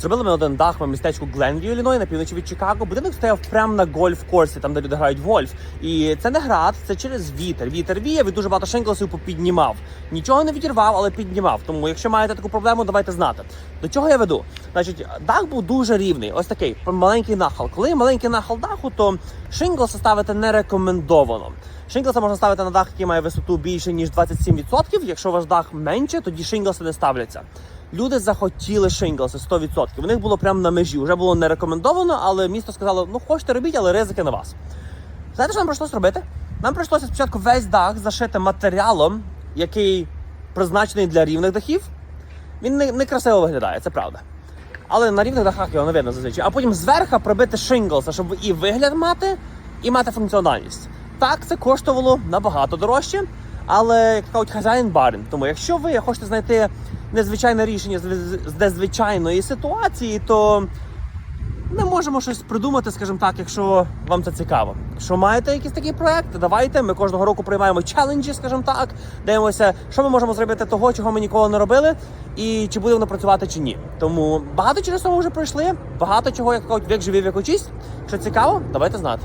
Зробили ми один дах в містечку Гленвію, Ілліной, на півночі від Чикаго. Будинок стояв прямо на гольф-корсі, там де люди грають гольф. І це не град, це через вітер. Вітер віяв і дуже багато шинглсів попіднімав. Нічого не відірвав, але піднімав. Тому, якщо маєте таку проблему, давайте знати. До чого я веду? Значить, дах був дуже рівний. Ось такий маленький нахил. Коли маленький нахил даху, то шинглси ставити не рекомендовано. Шинглси можна ставити на дах, який має висоту більше ніж 27%. Якщо ваш дах менше, тоді шинглси не ставляться. Люди захотіли шинглси 100%. У них було прямо на межі. Вже було не рекомендовано, але місто сказало: ну хочете робіть, але ризики на вас. Знаєте, що нам прийшлося робити? Нам прийшлося спочатку весь дах зашити матеріалом, який призначений для рівних дахів. Він не, не красиво виглядає, це правда. Але на рівних дахах його не видно зазвичай. А потім зверху пробити шинглса, щоб і вигляд мати, і мати функціональність. Так, це коштувало набагато дорожче, але як кажуть, хазяїн барин. Тому якщо ви хочете знайти незвичайне рішення з, незвичайної ситуації, то ми можемо щось придумати, скажімо так, якщо вам це цікаво. Якщо маєте якісь такі проекти, давайте. Ми кожного року приймаємо челенджі, скажімо так, дивимося, що ми можемо зробити того, чого ми ніколи не робили, і чи буде воно працювати чи ні. Тому багато через того вже пройшли, багато чого, як кажуть, вік живів, як учись. Якщо цікаво, давайте знати.